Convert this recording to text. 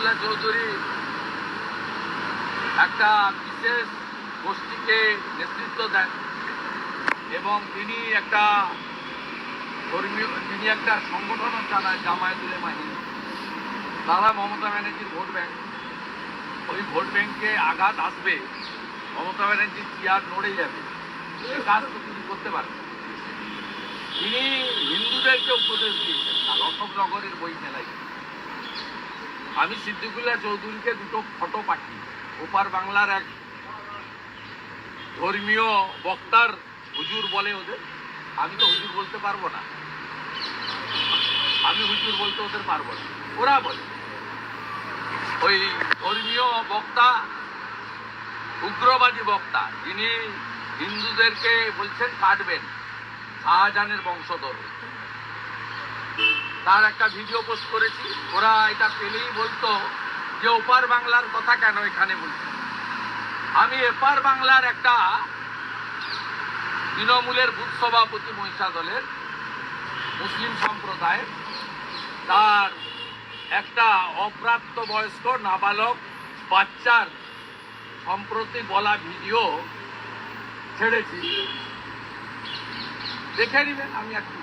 সিদ্দিকুল্লাহ চৌধুরী একটা বিশেষ গোষ্ঠীকে নেতৃত্ব দেন এবং তিনি একটা ধর্মীয়, তিনি একটা সংগঠনও চালায়, জামায়াতুল মাহিনী। তারা মমতা ব্যানার্জির ভোট ব্যাংক। ওই ভোট ব্যাংকে আঘাত আসবে, মমতা ব্যানার্জির চেয়ার নড়ে যাবে? সে কাজ তো তিনি করতে পারেন তিনি হিন্দুদেরকে উপদেশ দিয়েছেন অশোকনগরের বই মেলায় আমি সিদ্দিকুল্লাহ চৌধুরীকে দুটো ফটো পাঠি ওপার বাংলার এক ধর্মীয় বক্তার হুজুর বলে ওদের। আমি তো হুজুর বলতে পারব না। আমি হুজুর বলতে ওদের পারব না। ওরা বলে। ওই ধর্মীয় বক্তা, উগ্রবাদী বক্তা, যিনি হিন্দুদেরকে বলছেন কাটবেন শাহজাহানের বংশধর। তার একটা ভিডিও পোস্ট করেছি। ওরা এটা পেলেই বলতো যে, ওপার বাংলার কথা কেন এখানে বলছে? আমি এপার বাংলার একটা তৃণমূলের বুথ সভাপতি মহিষা দলের মুসলিম সম্প্রদায়ের, তার একটা অপ্রাপ্ত বয়স্ক নাবালক বাচ্চার সম্প্রতি বলা ভিডিও ছেড়েছি। দেখে নেবেন, আমি একটু